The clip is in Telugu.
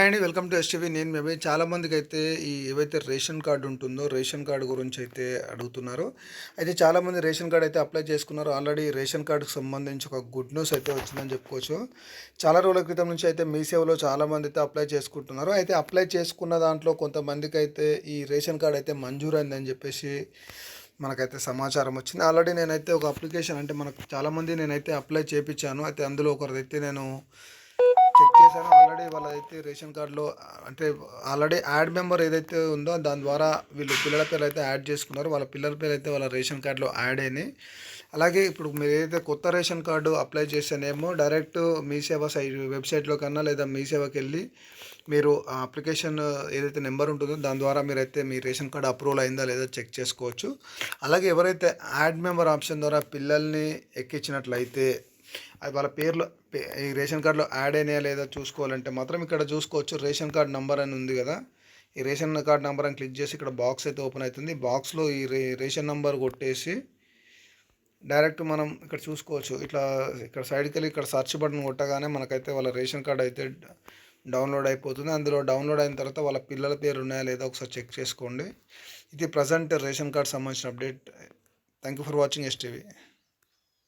And welcome to STV. నేను మేబీ చాలామందికి అయితే ఈ ఏవైతే రేషన్ కార్డు ఉంటుందో రేషన్ కార్డు గురించి అయితే అడుగుతున్నారు. అయితే చాలామంది రేషన్ కార్డు అయితే అప్లై చేసుకున్నారు. ఆల్రెడీ రేషన్ కార్డుకు సంబంధించి ఒక గుడ్ న్యూస్ అయితే వచ్చిందని చెప్పుకోవచ్చు. చాలా రోజుల క్రితం నుంచి అయితే మీ సేవలో చాలామంది అయితే అప్లై చేసుకుంటున్నారు. అయితే అప్లై చేసుకున్న దాంట్లో కొంతమందికి అయితే ఈ రేషన్ కార్డు అయితే మంజూరైందని చెప్పేసి మనకైతే సమాచారం వచ్చింది. ఆల్రెడీ నేనైతే ఒక అప్లికేషన్ అంటే మనకు చాలామంది నేనైతే అప్లై చేయించాను అయితే అందులో ఒకరిదైతే నేను చెక్ చేశాను ఆల్రెడీ వాళ్ళైతే రేషన్ కార్డులో అంటే ఆల్రెడీ యాడ్ మెంబర్ ఏదైతే ఉందో దాని ద్వారా వీళ్ళు పిల్లల పేరు అయితే యాడ్ చేసుకున్నారు. వాళ్ళ పిల్లల పేరు అయితే వాళ్ళ రేషన్ కార్డులో యాడ్ అయినాయి. అలాగే ఇప్పుడు మీరు ఏదైతే కొత్త రేషన్ కార్డు అప్లై చేస్తేనేమో డైరెక్ట్ మీ సేవ సైట్ వెబ్సైట్లో కన్నా లేదా మీ సేవకి వెళ్ళి మీరు ఆ అప్లికేషన్ ఏదైతే నెంబర్ ఉంటుందో దాని ద్వారా మీరైతే మీ రేషన్ కార్డు అప్రూవల్ అయిందా లేదా చెక్ చేసుకోవచ్చు. అలాగే ఎవరైతే యాడ్ మెంబర్ ఆప్షన్ ద్వారా పిల్లల్ని ఎక్కించినట్లయితే అది వాళ్ళ పేర్లు ఈ రేషన్ కార్డులో యాడ్ అయినాయా లేదా చూసుకోవాలంటే మాత్రం ఇక్కడ చూసుకోవచ్చు. రేషన్ కార్డ్ నెంబర్ అని ఉంది కదా. ఈ రేషన్ కార్డ్ నెంబర్ అని క్లిక్ చేసి ఇక్కడ బాక్స్ అయితే ఓపెన్ అవుతుంది. బాక్స్లో ఈ రే రేషన్ నెంబర్ కొట్టేసి డైరెక్ట్ మనం ఇక్కడ చూసుకోవచ్చు. ఇట్లా ఇక్కడ సైడ్కి వెళ్ళి ఇక్కడ సర్చ్ బటన్ కొట్టగానే మనకైతే వాళ్ళ రేషన్ కార్డ్ అయితే డౌన్లోడ్ అయిపోతుంది. అందులో డౌన్లోడ్ అయిన తర్వాత వాళ్ళ పిల్లల పేరు ఉన్నాయా లేదా ఒకసారి చెక్ చేసుకోండి. ఇది ప్రజెంట్ రేషన్ కార్డ్ సంబంధించిన update. Thank you for watching STV